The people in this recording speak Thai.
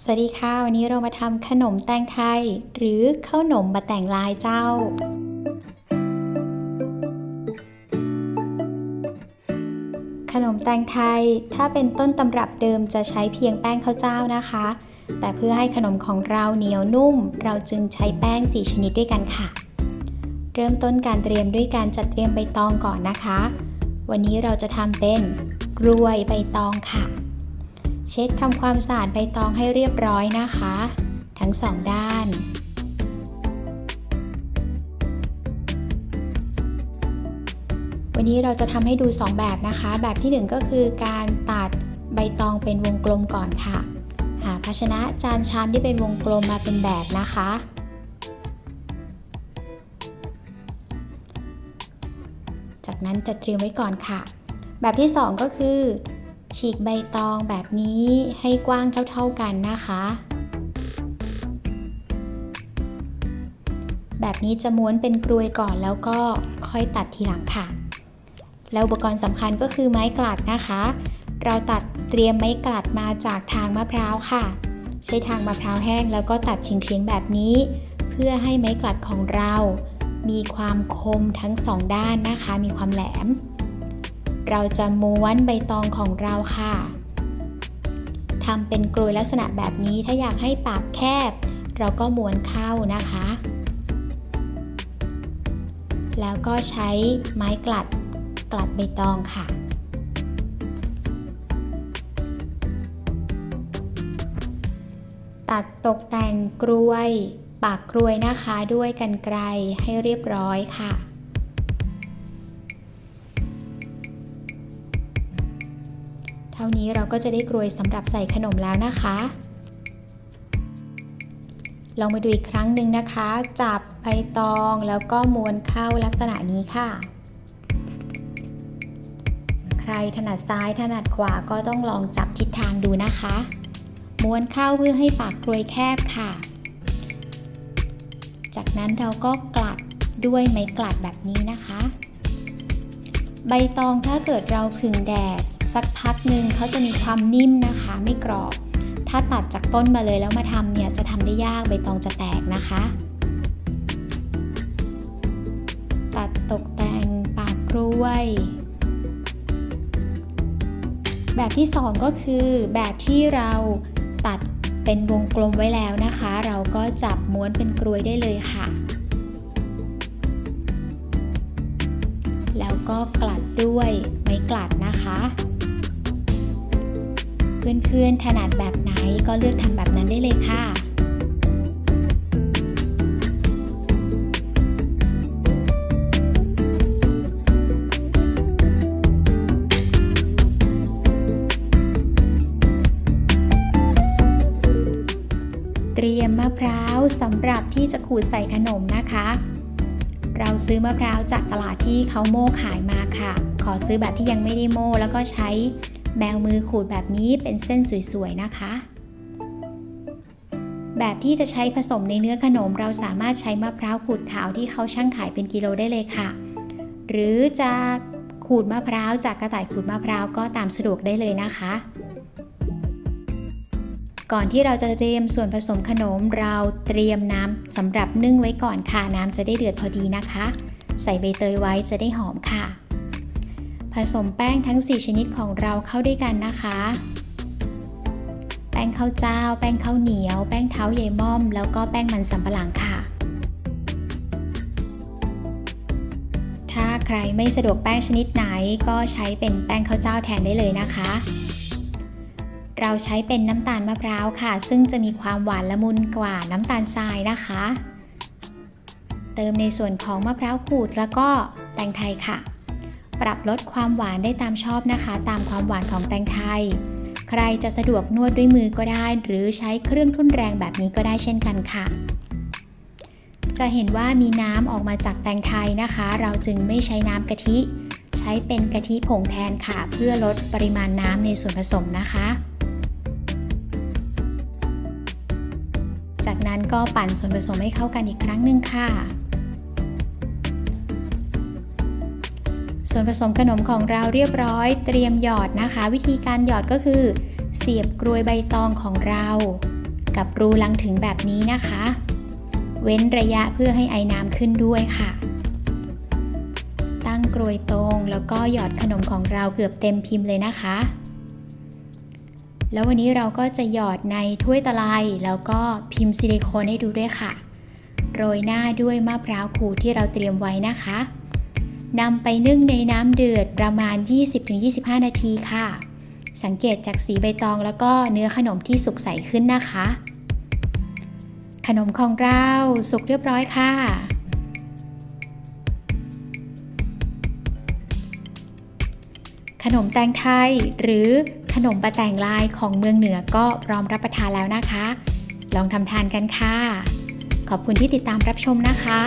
สวัสดีค่ะ วันนี้เรามาทำขนมแตงไทย หรือข้าวหนมมาแต่งลายเจ้า ขนมแตงไทยถ้าเป็นต้นตำรับเดิมจะใช้เพียงแป้งข้าวเจ้านะคะ แต่เพื่อให้ขนมของเราเหนียวนุ่ม เราจึงใช้แป้ง 4 ชนิดด้วยกันค่ะ เริ่มต้นการเตรียมด้วยการจัดเตรียมใบตองก่อนนะคะ วันนี้เราจะทำเป็นกรวยใบตองค่ะ เช็ดทำความสะอาดใบตองให้เรียบร้อยนะคะ ทั้งสองด้านวันนี้เราจะทำให้ดู 2 แบบนะคะ แบบที่ 1 ก็คือการตัดใบตองเป็นวงกลมก่อนค่ะ หาภาชนะจานชามที่เป็นวงกลมมาเป็นแบบนะคะ จากนั้นจะเตรียมไว้ก่อนค่ะ แบบที่ 2 ก็คือ ฉีกใบตองแบบนี้ให้กว้างเท่า ๆกันนะคะ แบบนี้จะม้วนเป็นกรวยก่อนแล้วก็ค่อยตัดทีหลังค่ะ แล้วอุปกรณ์สำคัญก็คือไม้กลัดนะคะ เราตัดเตรียมไม้กลัดมาจากทางมะพร้าวค่ะ ใช้ทางมะพร้าวแห้งแล้วก็ตัดเฉียงๆแบบนี้ เพื่อให้ไม้กลัดของเรา มีความคมทั้งสองด้านนะคะ มีความแหลม เราจะม้วนใบตองของเราค่ะทำเป็นกลวยลักษณะแบบนี้ถ้าอยากให้ปากแคบ เราก็ม้วนเข้านะคะ แล้วก็ใช้ไม้กลัดกลัดใบตองค่ะตัดตกแต่งกลวย ปากกลวยนะคะด้วยกันไกรให้เรียบร้อยค่ะ ท่านี้เราก็จะได้กรวยสำหรับใส่ขนมแล้วนะคะ ลองมาดูอีกครั้งหนึ่งนะคะ จับใบตองแล้วก็ม้วนเข้าลักษณะนี้ค่ะ ใครถนัดซ้ายถนัดขวาก็ต้องลองจับทิศทางดูนะคะ ม้วนเข้าเพื่อให้ปากกลวยแคบค่ะ จากนั้นเราก็กลัดด้วยไม้กลัดแบบนี้นะคะ ใบตองถ้าเกิดเราผึ่งแดด สักพักหนึ่งเขาจะมีความนิ่มนะคะไม่กรอบ ถ้าตัดจากต้นมาเลยแล้วมาทำเนี่ยจะทำได้ยากใบตองจะแตกนะคะ ตัดตกแต่งปากกล้วยแบบที่ 2 ก็คือแบบที่เราตัดเป็นวงกลมไว้แล้วนะคะ เราก็จับม้วนเป็นกลวยได้เลยค่ะ แล้วก็กลัดด้วยไม้กลัดนะคะ เพื่อนๆถนัดแบบไหนก็เลือกทำแบบนั้นได้เลยค่ะเตรียมมะพร้าวสำหรับที่จะขูดใส่ขนมนะคะ เราซื้อมะพร้าวจากตลาดที่เขาโม่ขายมาค่ะ ขอซื้อแบบที่ยังไม่ได้โม่แล้วก็ใช้ แมวมือขูดแบบนี้เป็นเส้นสวยๆนะคะ แบบที่จะใช้ผสมในเนื้อขนมเราสามารถใช้มะพร้าวขูดขาวที่เขาช่างขายเป็นกิโลได้เลยค่ะ หรือจะขูดมะพร้าวจากกระต่ายขูดมะพร้าวก็ตามสะดวกได้เลยนะคะ ก่อนที่เราจะเตรียมส่วนผสมขนมเราเตรียมน้ำสำหรับนึ่งไว้ก่อนค่ะน้ำจะได้เดือดพอดีนะคะ ใส่ใบเตยไว้จะได้หอมค่ะ ผสมแป้งทั้ง 4 ชนิดของเราเข้าด้วยกันนะคะ แป้งข้าวเจ้า แป้งข้าวเหนียว แป้งเท้าใยม่อม แล้วก็แป้งมันสำปะหลังค่ะ ถ้าใครไม่สะดวกแป้งชนิดไหนก็ใช้เป็นแป้งข้าวเจ้าแทนได้เลยนะคะ เราใช้เป็นน้ำตาลมะพร้าวค่ะ ซึ่งจะมีความหวานละมุนกว่าน้ำตาลทรายนะคะ เติมในส่วนของมะพร้าวขูดแล้วก็แตงไทยค่ะ ปรับลดความหวานได้ตามชอบนะคะ ตามความหวานของแตงไทย ใครจะสะดวกนวดด้วยมือก็ได้ หรือใช้เครื่องทุ่นแรงแบบนี้ก็ได้เช่นกันค่ะ จะเห็นว่ามีน้ำออกมาจากแตงไทยนะคะ เราจึงไม่ใช้น้ำกะทิ ใช้เป็นกะทิผงแทนค่ะ เพื่อลดปริมาณน้ำในส่วนผสมนะคะ จากนั้นก็ปั่นส่วนผสมให้เข้ากันอีกครั้งหนึ่งค่ะ ส่วนผสมขนมของเราเรียบร้อย เตรียมหยอดนะคะ วิธีการหยอดก็คือ เสียบกรวยใบตองของเรา กับรูลังถึงแบบนี้นะคะ เว้นระยะเพื่อให้ไอน้ำขึ้นด้วยค่ะ ตั้งกรวยตรงแล้วก็หยอดขนมของเราเกือบเต็มพิมพ์เลยนะคะ แล้ววันนี้เราก็จะหยอดในถ้วยตะไลแล้วก็พิมพ์ซิลิโคนให้ดูด้วยค่ะ โรยหน้าด้วยมะพร้าวขูดที่เราเตรียมไว้นะคะ นำไปนึ่งในน้ำเดือดประมาณ 20-25 นาทีค่ะ สังเกตจากสีใบตองแล้วก็เนื้อขนมที่สุกใสขึ้นนะคะ ขนมของเราสุกเรียบร้อยค่ะ ขนมแตงไทยหรือขนมปะแตงลายของเมืองเหนือก็พร้อมรับประทานแล้วนะคะ ลองทำทานกันค่ะ ขอบคุณที่ติดตามรับชมนะคะ